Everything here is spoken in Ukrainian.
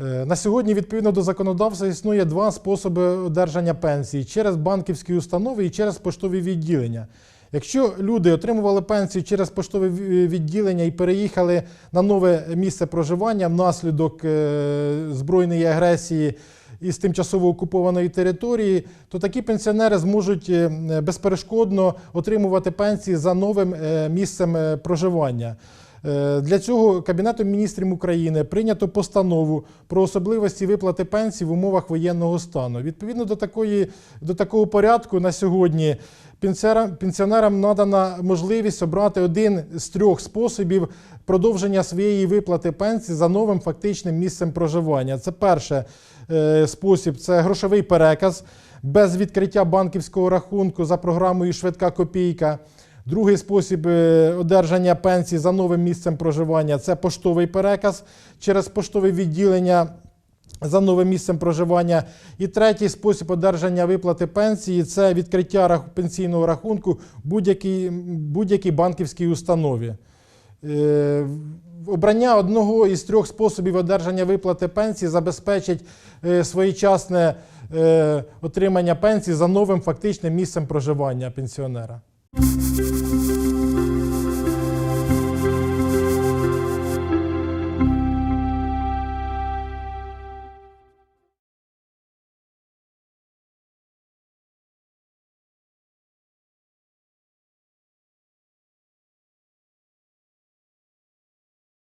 На сьогодні, відповідно до законодавства, існує два способи одержання пенсії через банківські установи і через поштові відділення. Якщо люди отримували пенсію через поштове відділення і переїхали на нове місце проживання внаслідок е, збройної агресії із тимчасово окупованої території, то такі пенсіонери зможуть е, безперешкодно отримувати пенсії за новим е, місцем е, проживання. Е, Для цього Кабінетом міністрів України прийнято постанову про особливості виплати пенсій в умовах воєнного стану. Відповідно до, такої, до такого порядку на сьогодні пенсіонерам, надана можливість обрати один з трьох способів продовження своєї виплати пенсії за новим фактичним місцем проживання. Це перше е, спосіб це грошовий переказ без відкриття банківського рахунку за програмою Швидка копійка. Другий спосіб е, одержання пенсії за новим місцем проживання це поштовий переказ через поштове відділення за новим місцем проживання. І третій спосіб одержання виплати пенсії це відкриття пенсійного рахунку будь-якій будь-якій банківській установі. Е, Обрання одного із трьох способів одержання виплати пенсії забезпечить е, своєчасне отримання пенсії за новим фактичним місцем проживання пенсіонера. Thank you.